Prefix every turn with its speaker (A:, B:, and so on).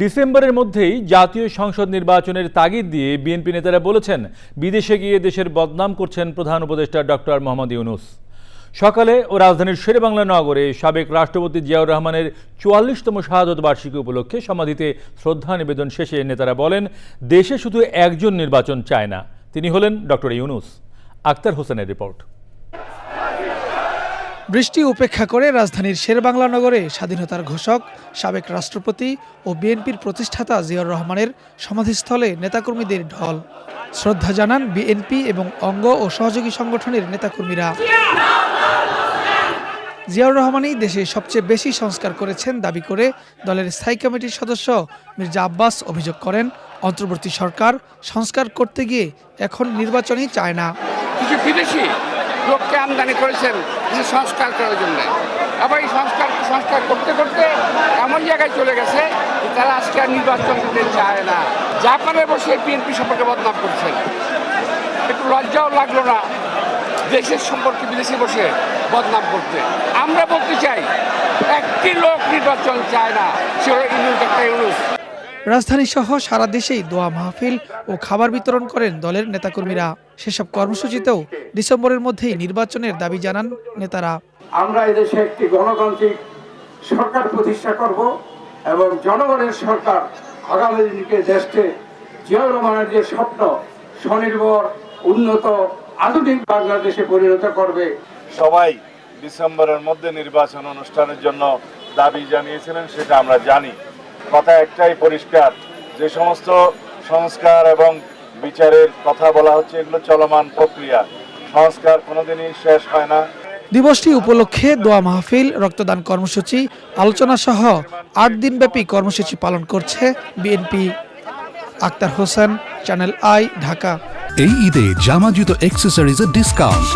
A: ডিসেম্বরের মধ্যেই জাতীয় সংসদ নির্বাচনের তাগিদ দিয়ে বিএনপি নেতারা বলেছেন, বিদেশে গিয়ে দেশের বদনাম করছেন প্রধান উপদেষ্টা ডক্টর মোহাম্মদ ইউনুস। সকালে ও রাজধানীর শেরেবাংলা নগরে সাবেক রাষ্ট্রপতি জিয়াউর রহমানের চুয়াল্লিশতম শাহাদত বার্ষিকী উপলক্ষে সমাধিতে শ্রদ্ধা নিবেদন শেষে নেতারা বলেন, দেশে শুধু একজন নির্বাচন চায় না, তিনি হলেন ডক্টর ইউনুস। আক্তার হোসেনের রিপোর্ট।
B: বৃষ্টি উপেক্ষা করে রাজধানীর শেরবাংলা নগরে স্বাধীনতার ঘোষক, সাবেক রাষ্ট্রপতি ও বিএনপির প্রতিষ্ঠাতা জিয়াউর রহমানের সমাধিস্থলে নেতাকর্মীদের ঢল। শ্রদ্ধা জানান বিএনপি এবং অঙ্গ ও সহযোগী সংগঠনের নেতাকর্মীরা। জিয়াউর রহমানই দেশে সবচেয়ে বেশি সংস্কার করেছেন দাবি করে দলের স্থায়ী কমিটির সদস্য মির্জা আব্বাস অভিযোগ করেন, অন্তর্বর্তী সরকার সংস্কার করতে গিয়ে এখন নির্বাচনই চায় না।
C: লোককে আমদানি করেছেন কিছু সংস্কার করার জন্য। আবার এই সংস্কার সংস্কার করতে করতে এমন জায়গায় চলে গেছে যে তারা আজকে আর নির্বাচন দিতে চায় না। জাপানে বসে বিএনপি সম্পর্কে বদনাম করছেন। একটু লজ্জাও লাগল না দেশের সম্পর্কে বিদেশে বসে বদনাম করতে। আমরা বলতে চাই, একটি লোক নির্বাচন চায় না, সে ইউনুস একটা ইউনুস।
B: রাজধানী সহ সারা দেশেই দোয়া মাহফিল ও খাবার বিতরণ করেন দলের নেতাকর্মীরা। সেসব কর্মসূচিতেও ডিসেম্বরের মধ্যেই নির্বাচনের দাবি জানান নেতারা।
D: আমরা এদেশে একটি গণতান্ত্রিক সরকার প্রতিষ্ঠা করব এবং জনগণের সরকার আগামী দিনকে দেশকে জিয়াউর রহমানের যে স্বপ্ন স্বনির্ভর উন্নত আধুনিক বাংলাদেশে পরিণত করবে।
E: সবাই ডিসেম্বরের মধ্যে নির্বাচন অনুষ্ঠানের জন্য দাবি জানিয়েছিলেন সেটা আমরা জানি। কথা একটাই পরিষ্কার যে সমস্ত সংস্কার এবং বিচারের কথা বলা হচ্ছে এগুলো চলমান প্রক্রিয়া। সংস্কার কোনোদিনই শেষ হয় না।
B: দিবসটি উপলক্ষে দোয়া মাহফিল রক্তদান কর্মসূচি আলোচনা সহ আট দিনব্যাপী কর্মসূচি পালন করছে BNP. Akhtar Hossain channel I Dhaka.
F: এই ঈদে জামা জুতো অ্যাক্সেসরিজের ডিসকাউন্ট